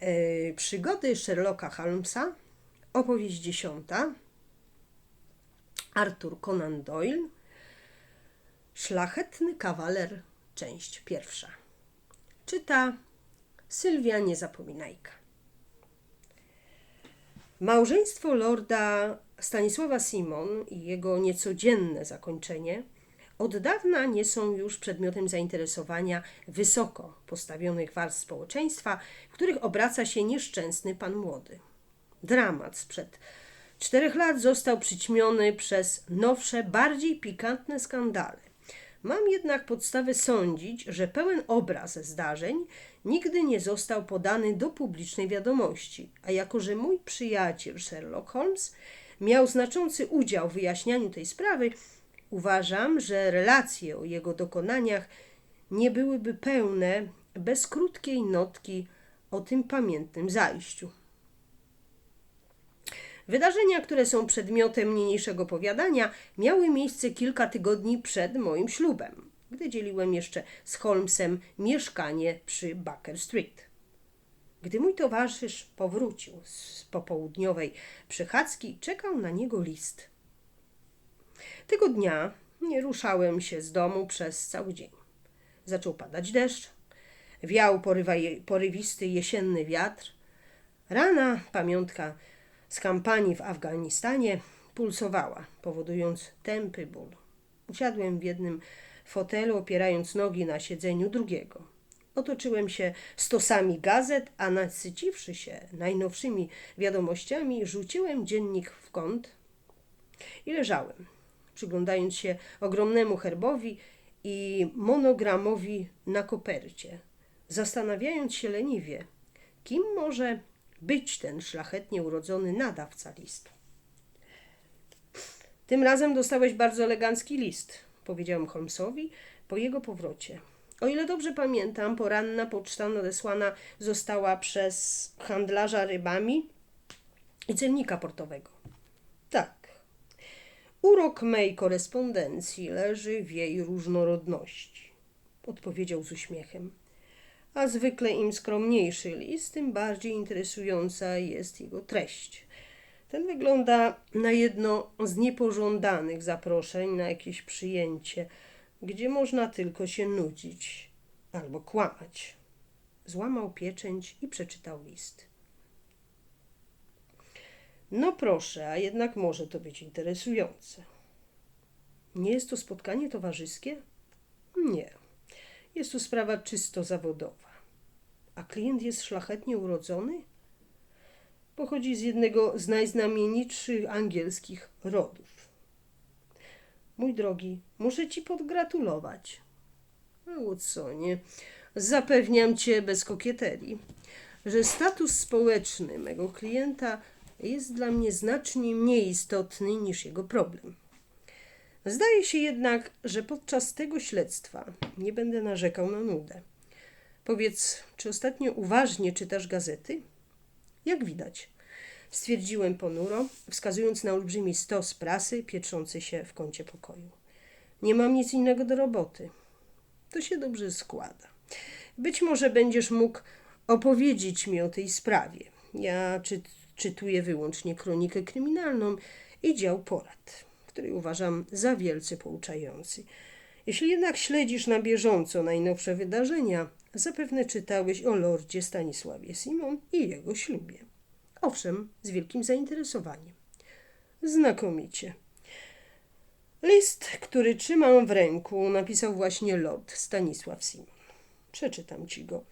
E, Przygody Sherlocka Holmesa, opowieść dziesiąta, Arthur Conan Doyle, Szlachetny kawaler, część pierwsza. Czyta Sylwia Niezapominajka. Małżeństwo lorda Stanisława Simon i jego niecodzienne zakończenie od dawna nie są już przedmiotem zainteresowania wysoko postawionych warstw społeczeństwa, w których obraca się nieszczęsny pan młody. Dramat sprzed czterech lat został przyćmiony przez nowsze, bardziej pikantne skandale. Mam jednak podstawę sądzić, że pełen obraz zdarzeń nigdy nie został podany do publicznej wiadomości, a jako że mój przyjaciel Sherlock Holmes miał znaczący udział w wyjaśnianiu tej sprawy, uważam, że relacje o jego dokonaniach nie byłyby pełne bez krótkiej notki o tym pamiętnym zajściu. Wydarzenia, które są przedmiotem niniejszego powiadania, miały miejsce kilka tygodni przed moim ślubem, gdy dzieliłem jeszcze z Holmesem mieszkanie przy Baker Street. Gdy mój towarzysz powrócił z popołudniowej przechadzki, czekał na niego list. Tego dnia nie ruszałem się z domu przez cały dzień. Zaczął padać deszcz, wiał porywisty jesienny wiatr. Rana, pamiątka z kampanii w Afganistanie, pulsowała, powodując tępy ból. Usiadłem w jednym fotelu, opierając nogi na siedzeniu drugiego. Otoczyłem się stosami gazet, a nasyciwszy się najnowszymi wiadomościami, rzuciłem dziennik w kąt i leżałem, przyglądając się ogromnemu herbowi i monogramowi na kopercie, zastanawiając się leniwie, kim może być ten szlachetnie urodzony nadawca listu. Tym razem dostałeś bardzo elegancki list, powiedziałem Holmesowi po jego powrocie. O ile dobrze pamiętam, poranna poczta nadesłana została przez handlarza rybami i celnika portowego. Urok mej korespondencji leży w jej różnorodności, odpowiedział z uśmiechem. A zwykle im skromniejszy list, tym bardziej interesująca jest jego treść. Ten wygląda na jedno z niepożądanych zaproszeń na jakieś przyjęcie – gdzie można tylko się nudzić albo kłamać. Złamał pieczęć i przeczytał list. No proszę, a jednak może to być interesujące. Nie jest to spotkanie towarzyskie? Nie. Jest to sprawa czysto zawodowa. A klient jest szlachetnie urodzony? Pochodzi z jednego z najznamienitszych angielskich rodów. Mój drogi, muszę ci podgratulować. Watsonie, zapewniam cię bez kokieterii, że status społeczny mego klienta jest dla mnie znacznie mniej istotny niż jego problem. Zdaje się jednak, że podczas tego śledztwa nie będę narzekał na nudę. Powiedz, czy ostatnio uważnie czytasz gazety? Jak widać, stwierdziłem ponuro, wskazując na olbrzymi stos prasy pietrzący się w kącie pokoju. Nie mam nic innego do roboty. To się dobrze składa. Być może będziesz mógł opowiedzieć mi o tej sprawie. Ja czy, czytuję wyłącznie kronikę kryminalną i dział porad, który uważam za wielce pouczający. Jeśli jednak śledzisz na bieżąco najnowsze wydarzenia, zapewne czytałeś o lordzie Stanisławie Simon i jego ślubie. Owszem, z wielkim zainteresowaniem. Znakomicie. List, który trzymam w ręku, napisał właśnie Lord Stanisław Simon. Przeczytam ci go.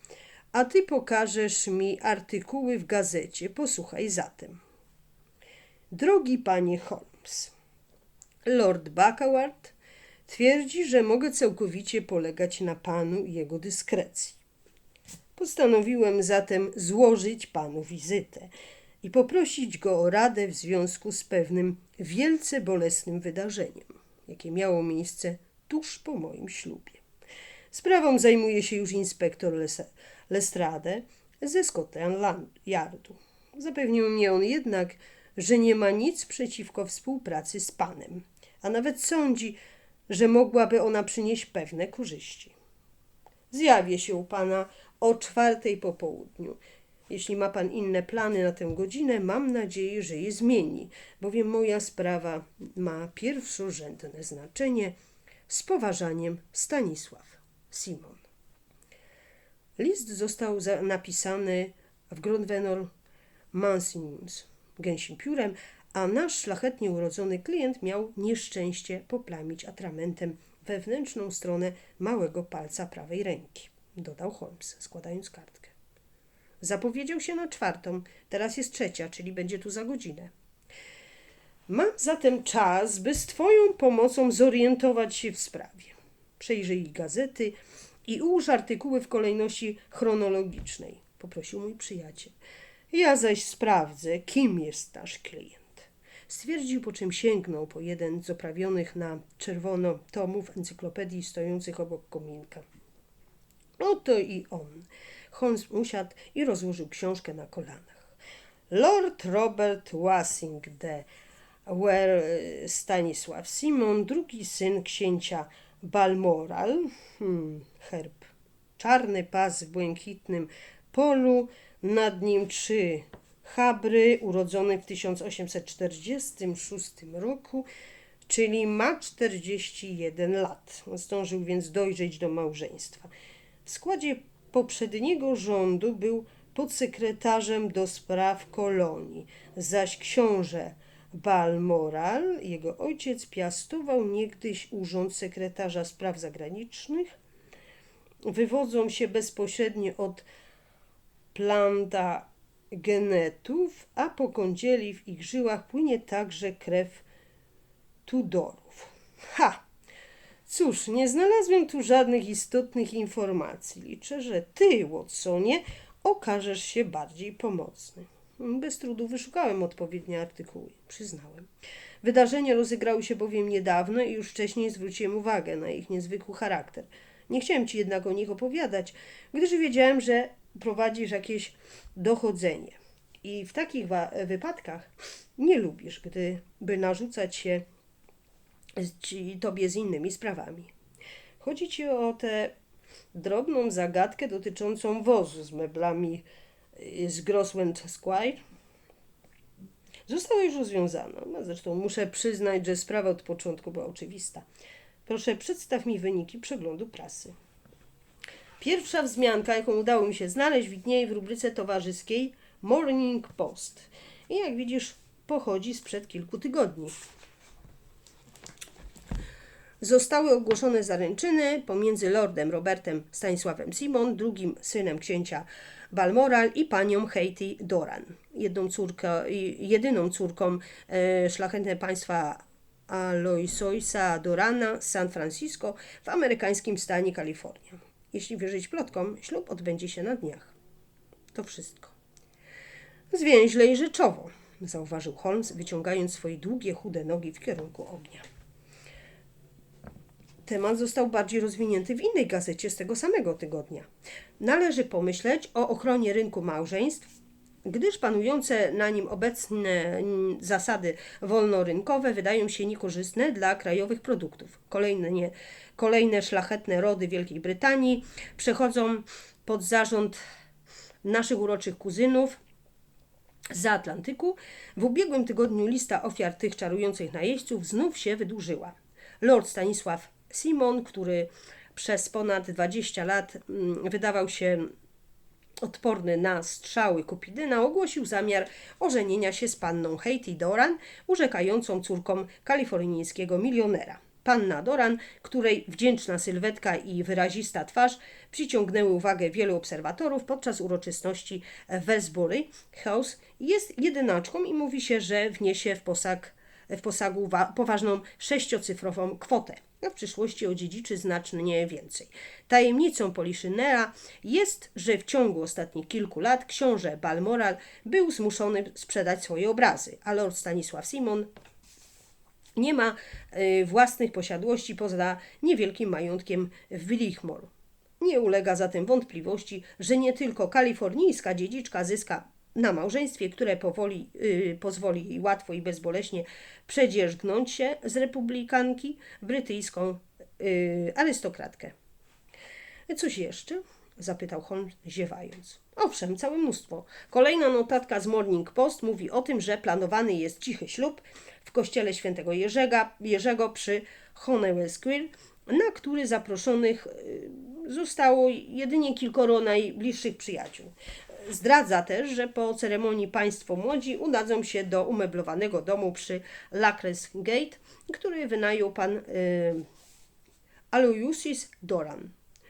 A ty pokażesz mi artykuły w gazecie. Posłuchaj zatem. Drogi panie Holmes, Lord Buckawart twierdzi, że mogę całkowicie polegać na panu i jego dyskrecji. Postanowiłem zatem złożyć panu wizytę i poprosić go o radę w związku z pewnym wielce bolesnym wydarzeniem, jakie miało miejsce tuż po moim ślubie. Sprawą zajmuje się już inspektor Lestrade ze Scotland Yardu. Zapewnił mnie on jednak, że nie ma nic przeciwko współpracy z panem, a nawet sądzi, że mogłaby ona przynieść pewne korzyści. Zjawię się u pana o czwartej po południu Jeśli ma pan inne plany na tę godzinę, mam nadzieję, że je zmieni, bowiem moja sprawa ma pierwszorzędne znaczenie. Z poważaniem Stanisław Simon. List został napisany w Grondvenor Mansimus gęsim piórem, a nasz szlachetnie urodzony klient miał nieszczęście poplamić atramentem wewnętrzną stronę małego palca prawej ręki, dodał Holmes, składając kartkę. Zapowiedział się na czwartą, teraz jest trzecia, czyli będzie tu za godzinę. Mam zatem czas, by z Twoją pomocą zorientować się w sprawie. Przejrzyj gazety i ułóż artykuły w kolejności chronologicznej, poprosił mój przyjaciel. Ja zaś sprawdzę, kim jest nasz klient. Stwierdził, po czym sięgnął po jeden z oprawionych na czerwono tomów encyklopedii stojących obok kominka. Oto i on. Holmes usiadł i rozłożył książkę na kolanach. Lord Robert Wasing de Were Stanisław Simon, drugi syn księcia Balmoral, hmm, herb, czarny pas w błękitnym polu, nad nim trzy Habry, urodzony w 1846 roku, czyli ma 41 lat. Zdążył więc dojrzeć do małżeństwa. W składzie poprzedniego rządu był podsekretarzem do spraw kolonii, zaś książę Balmoral, jego ojciec, piastował niegdyś urząd sekretarza spraw zagranicznych. Wywodzą się bezpośrednio od planta genetów, a po kądzieli w ich żyłach płynie także krew Tudorów. Ha! Cóż, nie znalazłem tu żadnych istotnych informacji. Liczę, że ty, Watsonie, okażesz się bardziej pomocny. Bez trudu wyszukałem odpowiednie artykuły, przyznałem. Wydarzenia rozegrały się bowiem niedawno i już wcześniej zwróciłem uwagę na ich niezwykły charakter. Nie chciałem ci jednak o nich opowiadać, gdyż wiedziałem, że prowadzisz jakieś dochodzenie. I w takich wypadkach nie lubisz, gdyby narzucać się ci, tobie z innymi sprawami. Chodzi ci o tę drobną zagadkę dotyczącą wozu z meblami y, z Groswend Square. Została już rozwiązana. No, zresztą muszę przyznać, że sprawa od początku była oczywista. Proszę, przedstaw mi wyniki przeglądu prasy. Pierwsza wzmianka, jaką udało mi się znaleźć, widnieje w rubryce towarzyskiej Morning Post. I jak widzisz, pochodzi sprzed kilku tygodni. Zostały ogłoszone zaręczyny pomiędzy lordem Robertem Stanisławem Simon, drugim synem księcia Balmoral i panią Haiti Doran, jedną córkę, jedyną córką e, szlachetne państwa Aloysoisa Dorana z San Francisco w amerykańskim stanie Kalifornia. Jeśli wierzyć plotkom, ślub odbędzie się na dniach. To wszystko. Zwięźle i rzeczowo, zauważył Holmes, wyciągając swoje długie, chude nogi w kierunku ognia. Temat został bardziej rozwinięty w innej gazecie z tego samego tygodnia. Należy pomyśleć o ochronie rynku małżeństw, gdyż panujące na nim obecne mm, zasady wolnorynkowe wydają się niekorzystne dla krajowych produktów. Kolejne, kolejne szlachetne rody Wielkiej Brytanii przechodzą pod zarząd naszych uroczych kuzynów, z Atlantyku, w ubiegłym tygodniu lista ofiar tych czarujących najeźdźców znów się wydłużyła. Lord Stanisław Simon, który przez ponad 20 lat mm, wydawał się odporny na strzały Kupidyna, ogłosił zamiar ożenienia się z panną Haiti Doran, urzekającą córką kalifornijskiego milionera. Panna Doran, której wdzięczna sylwetka i wyrazista twarz przyciągnęły uwagę wielu obserwatorów podczas uroczystości Westbury House, jest jedynaczką i mówi się, że wniesie w posag w posagu wa- poważną sześciocyfrową kwotę. A w przyszłości odziedziczy znacznie więcej. Tajemnicą Poliszynela jest, że w ciągu ostatnich kilku lat książę Balmoral był zmuszony sprzedać swoje obrazy, a lord Stanisław Simon nie ma y, własnych posiadłości poza niewielkim majątkiem w Willichmore. Nie ulega zatem wątpliwości, że nie tylko kalifornijska dziedziczka zyska na małżeństwie, które powoli, y, pozwoli jej łatwo i bezboleśnie przedzierzgnąć się z republikanki brytyjską y, arystokratkę. Coś jeszcze? zapytał Holmes, ziewając. Owszem, całe mnóstwo. Kolejna notatka z Morning Post mówi o tym, że planowany jest cichy ślub w kościele świętego Jerzego, Jerzego przy Honeywell Square, na który zaproszonych y, zostało jedynie kilkoro najbliższych przyjaciół. Zdradza też, że po ceremonii państwo młodzi udadzą się do umeblowanego domu przy Lacres Gate, który wynajął pan y, Aloysius Doran.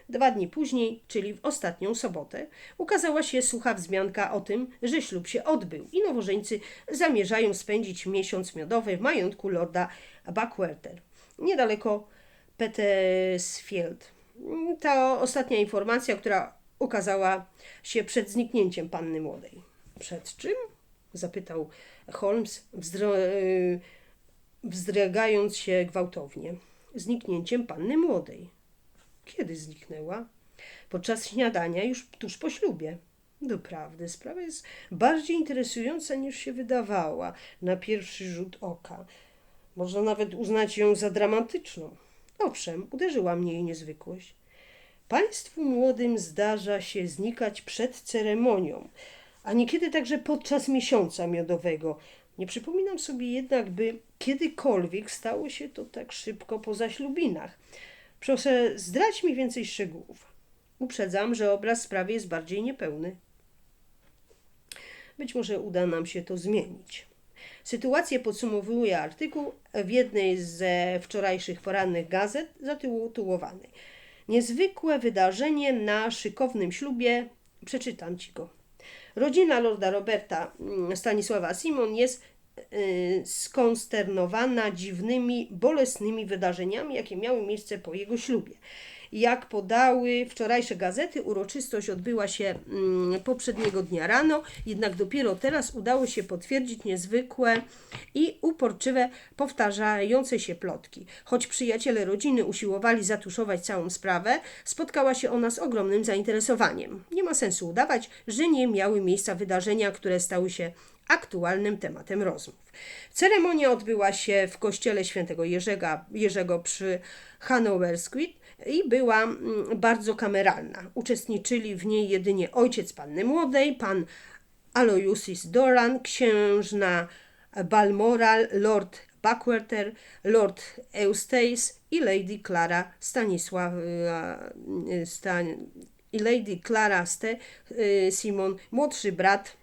Dwa dni później, czyli w ostatnią sobotę, ukazała się sucha wzmianka o tym, że ślub się odbył i nowożeńcy zamierzają spędzić miesiąc miodowy w majątku lorda Buckwerter, niedaleko Petersfield. To ostatnia informacja, która ukazała się przed zniknięciem panny młodej. Przed czym? zapytał Holmes, wzdro- y, wzdrygając się gwałtownie. Zniknięciem panny młodej. Kiedy zniknęła? Podczas śniadania, już tuż po ślubie. Doprawdy, sprawa jest bardziej interesująca niż się wydawała na pierwszy rzut oka. Można nawet uznać ją za dramatyczną. Owszem, uderzyła mnie jej niezwykłość. Państwu młodym zdarza się znikać przed ceremonią, a niekiedy także podczas miesiąca miodowego. Nie przypominam sobie jednak, by kiedykolwiek stało się to tak szybko po zaślubinach. Proszę, zdradź mi więcej szczegółów. Uprzedzam, że obraz sprawy jest bardziej niepełny. Być może uda nam się to zmienić. Sytuację podsumowuje artykuł w jednej ze wczorajszych porannych gazet zatytułowany Niezwykłe wydarzenie na szykownym ślubie. Przeczytam ci go. Rodzina lorda Roberta mm, Stanisława Simon jest y, skonsternowana dziwnymi, bolesnymi wydarzeniami, jakie miały miejsce po jego ślubie. Jak podały wczorajsze gazety, uroczystość odbyła się mm, poprzedniego dnia rano, jednak dopiero teraz udało się potwierdzić niezwykłe i uporczywe, powtarzające się plotki. Choć przyjaciele rodziny usiłowali zatuszować całą sprawę, spotkała się ona z ogromnym zainteresowaniem. Nie ma sensu udawać, że nie miały miejsca wydarzenia, które stały się aktualnym tematem rozmów. Ceremonia odbyła się w kościele świętego Jerzego, przy Hanover Square i była mm, bardzo kameralna. Uczestniczyli w niej jedynie ojciec panny młodej, pan Aloysius Doran, księżna Balmoral, lord Buckwerter, lord Eustace i lady Clara Stanisław y, Stan, i lady Clara Ste y, Simon, młodszy brat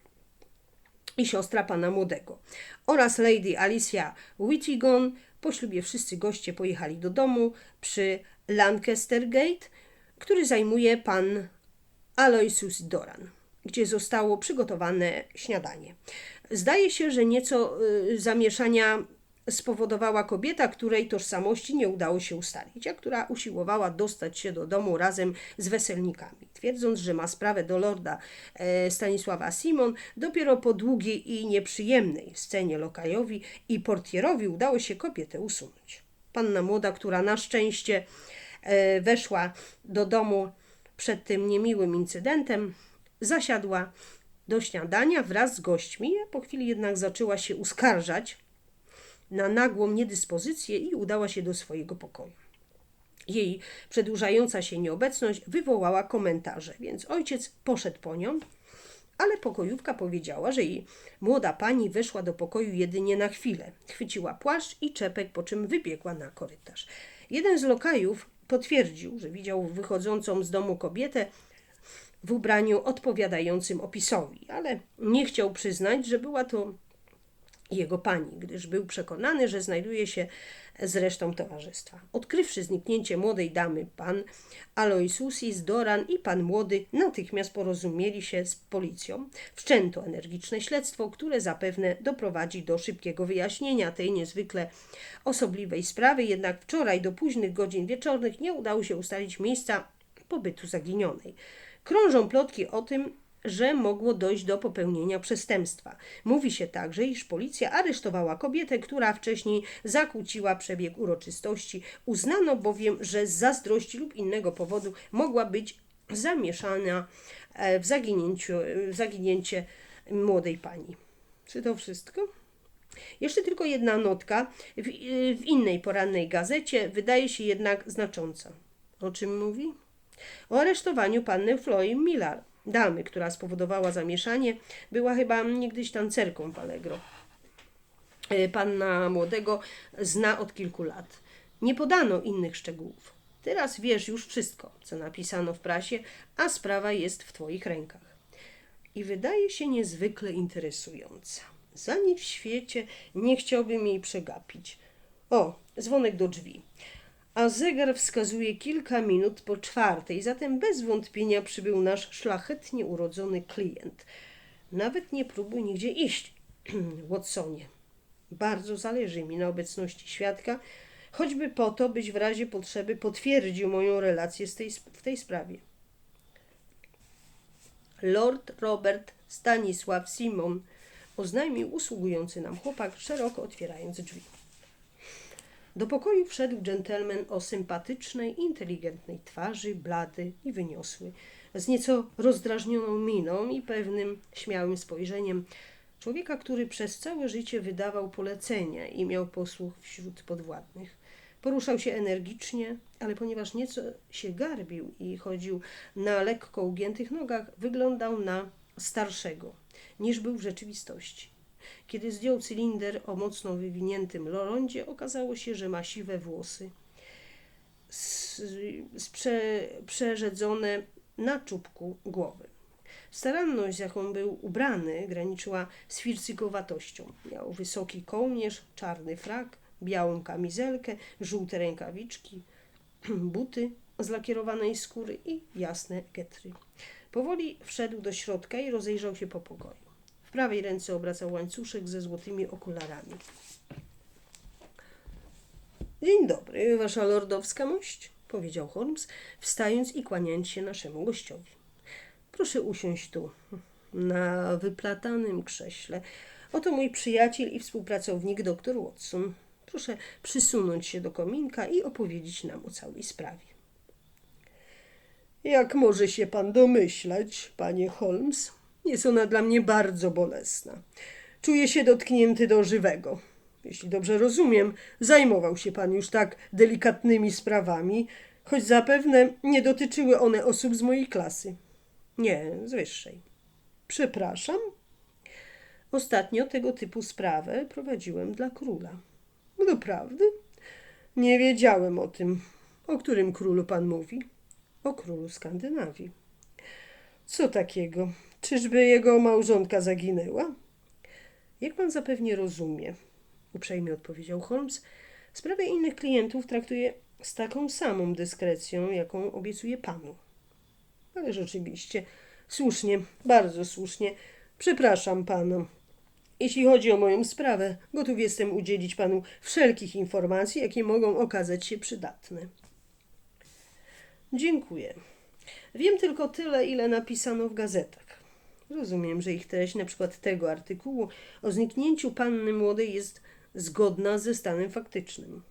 i siostra pana młodego oraz lady Alicia Whittigon. Po ślubie wszyscy goście pojechali do domu przy Lancaster Gate, który zajmuje pan Aloysius Doran, gdzie zostało przygotowane śniadanie. Zdaje się, że nieco y, zamieszania spowodowała kobieta, której tożsamości nie udało się ustalić, a która usiłowała dostać się do domu razem z weselnikami. Twierdząc, że ma sprawę do lorda e, Stanisława Simon, dopiero po długiej i nieprzyjemnej scenie lokajowi i portierowi udało się kobietę usunąć. Panna młoda, która na szczęście e, weszła do domu przed tym niemiłym incydentem, zasiadła do śniadania wraz z gośćmi, po chwili jednak zaczęła się uskarżać na nagłą niedyspozycję i udała się do swojego pokoju. Jej przedłużająca się nieobecność wywołała komentarze, więc ojciec poszedł po nią, ale pokojówka powiedziała, że jej młoda pani weszła do pokoju jedynie na chwilę. Chwyciła płaszcz i czepek, po czym wybiegła na korytarz. Jeden z lokajów potwierdził, że widział wychodzącą z domu kobietę w ubraniu odpowiadającym opisowi, ale nie chciał przyznać, że była to jego pani, gdyż był przekonany, że znajduje się z resztą towarzystwa. Odkrywszy zniknięcie młodej damy, pan Aloysius Doran i pan młody natychmiast porozumieli się z policją. Wszczęto energiczne śledztwo, które zapewne doprowadzi do szybkiego wyjaśnienia tej niezwykle osobliwej sprawy, jednak wczoraj do późnych godzin wieczornych nie udało się ustalić miejsca pobytu zaginionej. Krążą plotki o tym, że mogło dojść do popełnienia przestępstwa. Mówi się także, iż policja aresztowała kobietę, która wcześniej zakłóciła przebieg uroczystości. Uznano bowiem, że z zazdrości lub innego powodu mogła być zamieszana e, w, zaginięciu, w zaginięcie młodej pani. Czy to wszystko? Jeszcze tylko jedna notka w, w innej porannej gazecie wydaje się jednak znacząca. O czym mówi? O aresztowaniu panny Floy Millar, damy, która spowodowała zamieszanie, była chyba niegdyś tancerką w Allegro. E, Panna młodego zna od kilku lat. Nie podano innych szczegółów. Teraz wiesz już wszystko, co napisano w prasie, a sprawa jest w Twoich rękach. I wydaje się niezwykle interesująca. Za nic w świecie nie chciałbym jej przegapić. O, dzwonek do drzwi. A zegar wskazuje kilka minut po czwartej, zatem bez wątpienia przybył nasz szlachetnie urodzony klient. Nawet nie próbuj nigdzie iść, Watsonie. Bardzo zależy mi na obecności świadka, choćby po to, byś w razie potrzeby potwierdził moją relację tej, w tej sprawie. Lord Robert Stanisław Simon, oznajmił usługujący nam chłopak, szeroko otwierając drzwi. Do pokoju wszedł dżentelmen o sympatycznej, inteligentnej twarzy, blady i wyniosły, z nieco rozdrażnioną miną i pewnym śmiałym spojrzeniem. Człowieka, który przez całe życie wydawał polecenia i miał posłuch wśród podwładnych. Poruszał się energicznie, ale ponieważ nieco się garbił i chodził na lekko ugiętych nogach, wyglądał na starszego niż był w rzeczywistości. Kiedy zdjął cylinder o mocno wywiniętym rondzie, okazało się, że ma siwe włosy, sprze, przerzedzone na czubku głowy. Staranność, z jaką był ubrany, graniczyła z fircykowatością. Miał wysoki kołnierz, czarny frak, białą kamizelkę, żółte rękawiczki, buty z lakierowanej skóry i jasne getry. Powoli wszedł do środka i rozejrzał się po pokoju. Prawej ręce obracał łańcuszek ze złotymi okularami. Dzień dobry, wasza lordowska mość, powiedział Holmes, wstając i kłaniając się naszemu gościowi. Proszę usiąść tu, na wyplatanym krześle. Oto mój przyjaciel i współpracownik dr Watson. Proszę przysunąć się do kominka i opowiedzieć nam o całej sprawie. Jak może się pan domyślać, panie Holmes, jest ona dla mnie bardzo bolesna. Czuję się dotknięty do żywego. Jeśli dobrze rozumiem, zajmował się pan już tak delikatnymi sprawami, choć zapewne nie dotyczyły one osób z mojej klasy. Nie, z wyższej. Przepraszam. Ostatnio tego typu sprawę prowadziłem dla króla. Doprawdy? Nie wiedziałem o tym. O którym królu pan mówi? O królu Skandynawii. Co takiego? Czyżby jego małżonka zaginęła? Jak pan zapewnie rozumie, uprzejmie odpowiedział Holmes, sprawę innych klientów traktuje z taką samą dyskrecją, jaką obiecuje panu. Ale rzeczywiście, słusznie, bardzo słusznie. Przepraszam panu. Jeśli chodzi o moją sprawę, gotów jestem udzielić panu wszelkich informacji, jakie mogą okazać się przydatne. Dziękuję. Wiem tylko tyle, ile napisano w gazetach. Rozumiem, że ich treść, na przykład tego artykułu o zniknięciu panny młodej jest zgodna ze stanem faktycznym.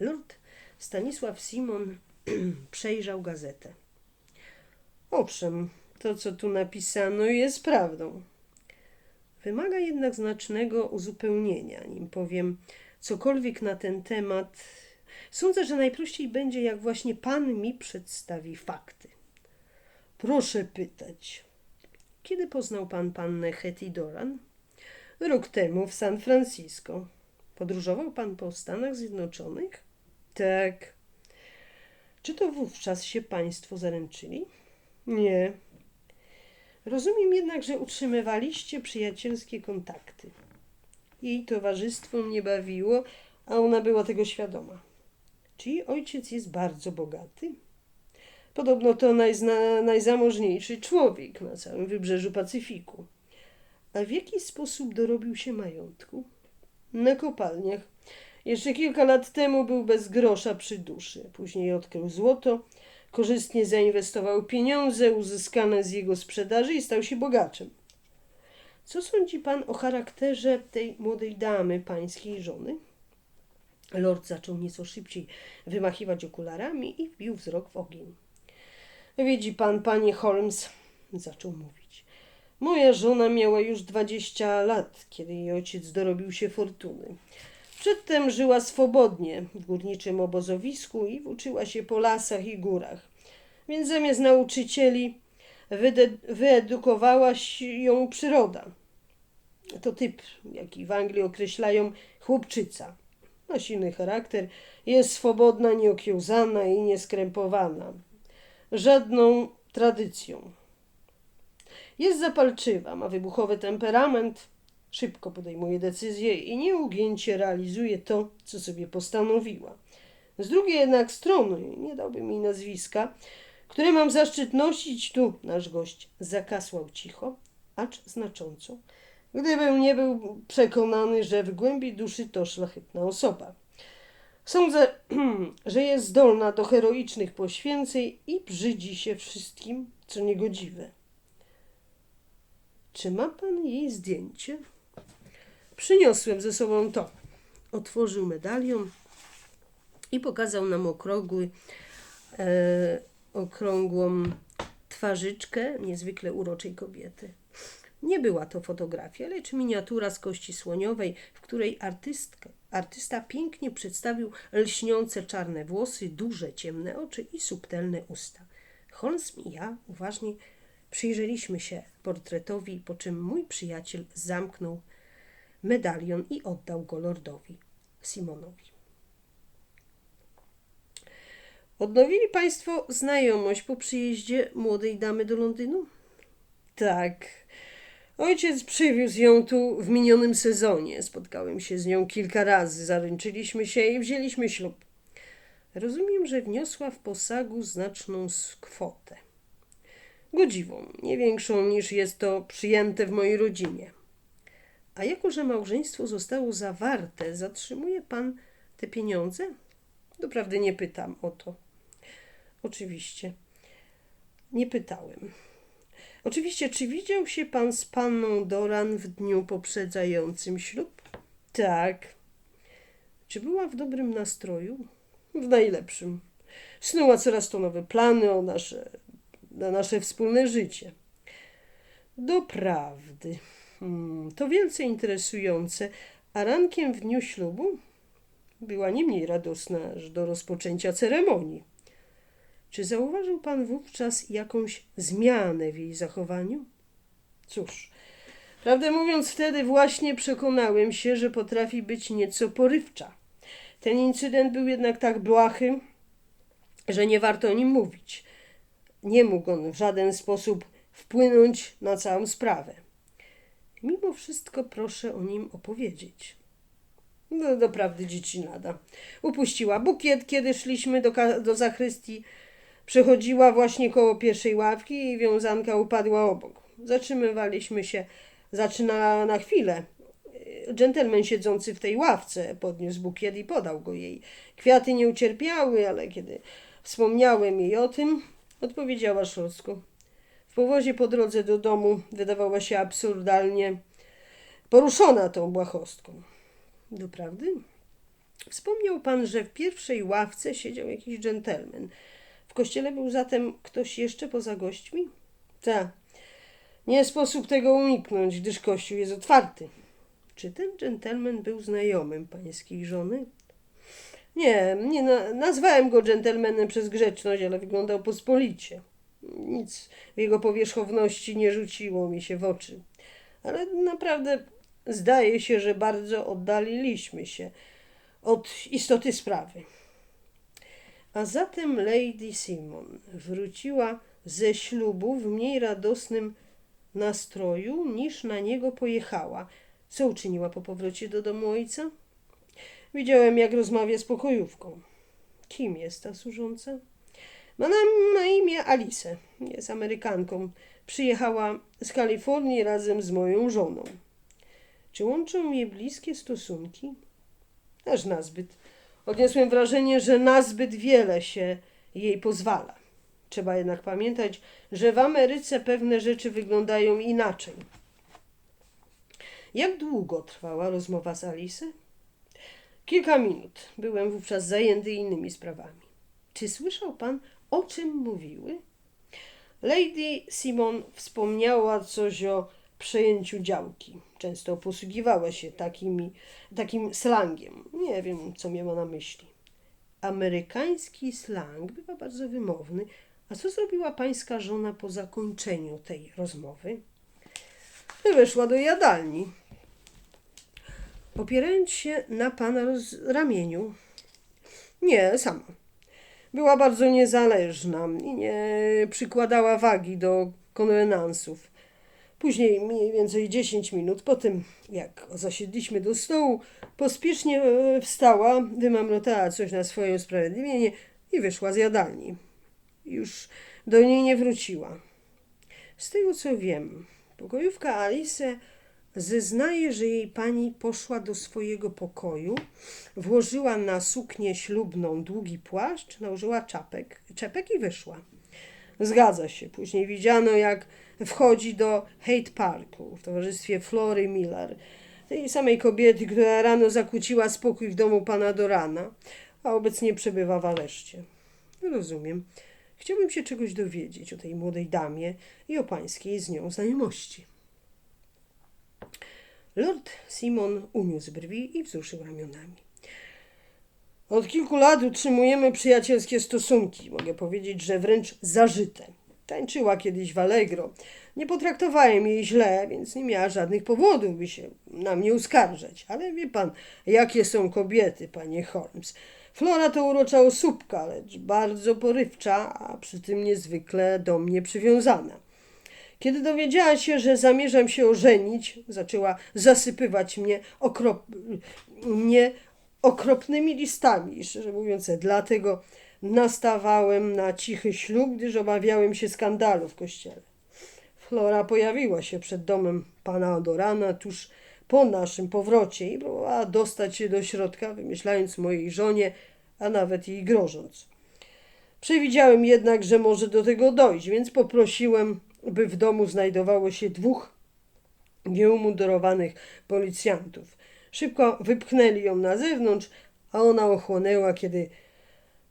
Lord Stanisław Simon przejrzał gazetę. Owszem, to co tu napisano jest prawdą. Wymaga jednak znacznego uzupełnienia, nim powiem cokolwiek na ten temat. Sądzę, że najprościej będzie, jak właśnie pan mi przedstawi fakty. Proszę pytać. Kiedy poznał pan pannę Hetty Doran? Rok temu w San Francisco. Podróżował pan po Stanach Zjednoczonych? Tak. Czy to wówczas się państwo zaręczyli? Nie. Rozumiem jednak, że utrzymywaliście przyjacielskie kontakty. Jej towarzystwo mnie bawiło, a ona była tego świadoma. Czy jej ojciec jest bardzo bogaty? Podobno to najzna, najzamożniejszy człowiek na całym wybrzeżu Pacyfiku. A w jaki sposób dorobił się majątku? Na kopalniach. Jeszcze kilka lat temu był bez grosza przy duszy. Później odkrył złoto, korzystnie zainwestował pieniądze uzyskane z jego sprzedaży i stał się bogaczem. Co sądzi pan o charakterze tej młodej damy, pańskiej żony? Lord zaczął nieco szybciej wymachiwać okularami i wbił wzrok w ogień. Widzi pan, panie Holmes, zaczął mówić. Moja żona miała już dwadzieścia lat, kiedy jej ojciec dorobił się fortuny. Przedtem żyła swobodnie w górniczym obozowisku i włóczyła się po lasach i górach. więc zamiast nauczycieli wyedukowała ją przyroda. To typ, jaki w Anglii określają chłopczyca. Ma silny charakter, jest swobodna, nieokiełzana i nieskrępowana. Żadną tradycją. Jest zapalczywa, ma wybuchowy temperament, szybko podejmuje decyzje i nieugięcie realizuje to, co sobie postanowiła. Z drugiej jednak strony, nie dałbym jej nazwiska, które mam zaszczyt nosić, tu nasz gość zakasłał cicho, acz znacząco, gdybym nie był przekonany, że w głębi duszy to szlachetna osoba. Sądzę, że jest zdolna do heroicznych poświęceń i brzydzi się wszystkim, co niegodziwe. Czy ma pan jej zdjęcie? Przyniosłem ze sobą to. Otworzył medalion i pokazał nam okrągły, e, okrągłą twarzyczkę niezwykle uroczej kobiety. Nie była to fotografia, lecz miniatura z kości słoniowej, w której artystka, artysta pięknie przedstawił lśniące czarne włosy, duże ciemne oczy i subtelne usta. Holmes i ja uważnie przyjrzeliśmy się portretowi, po czym mój przyjaciel zamknął medalion i oddał go lordowi Simonowi. Odnowili Państwo znajomość po przyjeździe młodej damy do Londynu? Tak. Ojciec przywiózł ją tu w minionym sezonie. Spotkałem się z nią kilka razy, zaręczyliśmy się i wzięliśmy ślub. Rozumiem, że wniosła w posagu znaczną kwotę. Godziwą, nie większą niż jest to przyjęte w mojej rodzinie. A jako, że małżeństwo zostało zawarte, zatrzymuje pan te pieniądze? Doprawdy nie pytam o to. Oczywiście. Nie pytałem. Oczywiście, czy widział się pan z panną Doran w dniu poprzedzającym ślub? Tak. Czy była w dobrym nastroju? W najlepszym. Snuła coraz to nowe plany o nasze, na nasze wspólne życie. Doprawdy. Hmm, to wielce interesujące. A rankiem w dniu ślubu była nie mniej radosna aż do rozpoczęcia ceremonii. Czy zauważył pan wówczas jakąś zmianę w jej zachowaniu? Cóż, prawdę mówiąc, wtedy właśnie przekonałem się, że potrafi być nieco porywcza. Ten incydent był jednak tak błahy, że nie warto o nim mówić. Nie mógł on w żaden sposób wpłynąć na całą sprawę. Mimo wszystko proszę o nim opowiedzieć. No, doprawdy dzieci nada. Upuściła bukiet, kiedy szliśmy do, do zachrystii. Przechodziła właśnie koło pierwszej ławki i wiązanka upadła obok. Zatrzymywaliśmy się, zaczyna na chwilę. Dżentelmen siedzący w tej ławce podniósł bukiet i podał go jej. Kwiaty nie ucierpiały, ale kiedy wspomniałem jej o tym, odpowiedziała szorstko. W powozie po drodze do domu wydawała się absurdalnie poruszona tą błahostką. Doprawdy? Wspomniał pan, że w pierwszej ławce siedział jakiś dżentelmen. Kościele był zatem ktoś jeszcze poza gośćmi? Tak. Nie sposób tego uniknąć, gdyż kościół jest otwarty. Czy ten dżentelmen był znajomym pańskiej żony? Nie, nie na, nazwałem go dżentelmenem przez grzeczność, ale wyglądał pospolicie. Nic w jego powierzchowności nie rzuciło mi się w oczy. Ale naprawdę zdaje się, że bardzo oddaliliśmy się od istoty sprawy. A zatem Lady Simon wróciła ze ślubu w mniej radosnym nastroju niż na niego pojechała. Co uczyniła po powrocie do domu ojca? Widziałem, jak rozmawia z pokojówką. Kim jest ta służąca? Ma na, na imię Alice. Jest Amerykanką. Przyjechała z Kalifornii razem z moją żoną. Czy łączą je bliskie stosunki? Aż nazbyt. Odniosłem wrażenie, że nazbyt wiele się jej pozwala. Trzeba jednak pamiętać, że w Ameryce pewne rzeczy wyglądają inaczej. Jak długo trwała rozmowa z Alice? Kilka minut. Byłem wówczas zajęty innymi sprawami. Czy słyszał pan, o czym mówiły? Lady Simon wspomniała coś o przejęciu działki. Często posługiwała się takimi, takim slangiem. Nie wiem, co miała na myśli. Amerykański slang bywa bardzo wymowny, A co zrobiła pańska żona po zakończeniu tej rozmowy? Wyszła do jadalni. Opierając się na pana ramieniu. Nie, sama. Była bardzo niezależna i nie przykładała wagi do konwenansów. Później, mniej więcej 10 minut po tym, jak zasiedliśmy do stołu, pospiesznie e, wstała, wymamrotała coś na swoje usprawiedliwienie i wyszła z jadalni. Już do niej nie wróciła. Z tego co wiem, pokojówka Alice zeznaje, że jej pani poszła do swojego pokoju, włożyła na suknię ślubną długi płaszcz, nałożyła czapek, czepek i wyszła. Zgadza się. Później widziano, jak wchodzi do Hate Parku w towarzystwie Flory Miller, tej samej kobiety, która rano zakłóciła spokój w domu pana Dorana, a obecnie przebywa w areszcie. Rozumiem. Chciałbym się czegoś dowiedzieć o tej młodej damie i o pańskiej z nią znajomości. Lord Simon uniósł brwi i wzruszył ramionami. Od kilku lat utrzymujemy przyjacielskie stosunki, mogę powiedzieć, że wręcz zażyte. Tańczyła kiedyś w Allegro. Nie potraktowałem jej źle, więc nie miała żadnych powodów, by się na mnie uskarżać. Ale wie pan, jakie są kobiety, panie Holmes. Flora to urocza osóbka, lecz bardzo porywcza, a przy tym niezwykle do mnie przywiązana. Kiedy dowiedziała się, że zamierzam się ożenić, zaczęła zasypywać mnie, okrop... mnie okropnymi listami, szczerze mówiąc, dlatego nastawałem na cichy ślub, gdyż obawiałem się skandalu w kościele. Flora pojawiła się przed domem pana Adorana tuż po naszym powrocie i próbowała dostać się do środka, wymyślając mojej żonie, a nawet jej grożąc. Przewidziałem jednak, że może do tego dojść, więc poprosiłem, by w domu znajdowało się dwóch nieumundurowanych policjantów. Szybko wypchnęli ją na zewnątrz, a ona ochłonęła, kiedy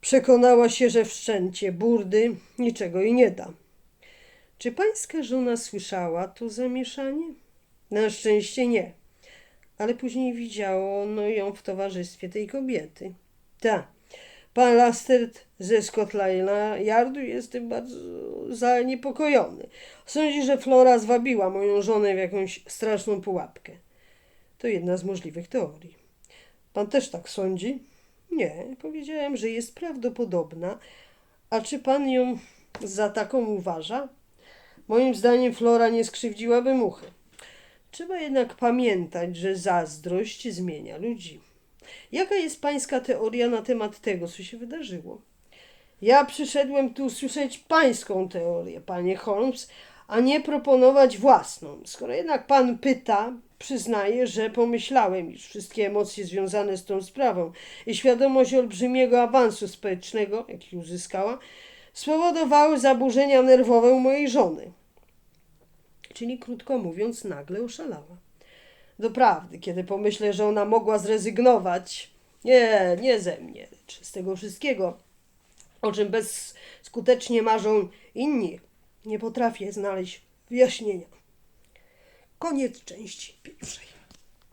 przekonała się, że wszczęcie burdy niczego jej nie da. Czy pańska żona słyszała to zamieszanie? Na szczęście nie, ale później widziało no, ją w towarzystwie tej kobiety. Ta, pan Lastert ze Scotland Yardu jest tym bardzo zaniepokojony. Sądzi, że Flora zwabiła moją żonę w jakąś straszną pułapkę. To jedna z możliwych teorii. Pan też tak sądzi? Nie, powiedziałem, że jest prawdopodobna. A czy pan ją za taką uważa? Moim zdaniem Flora nie skrzywdziłaby muchy. Trzeba jednak pamiętać, że zazdrość zmienia ludzi. Jaka jest pańska teoria na temat tego, co się wydarzyło? Ja przyszedłem tu usłyszeć pańską teorię, panie Holmes, a nie proponować własną. Skoro jednak pan pyta, przyznaję, że pomyślałem, iż wszystkie emocje związane z tą sprawą i świadomość olbrzymiego awansu społecznego, jaki uzyskała, spowodowały zaburzenia nerwowe u mojej żony. Czyli krótko mówiąc, nagle oszalała. Doprawdy, kiedy pomyślę, że ona mogła zrezygnować, nie, nie ze mnie, lecz z tego wszystkiego, o czym bezskutecznie marzą inni, nie potrafię znaleźć wyjaśnienia. Koniec części pierwszej.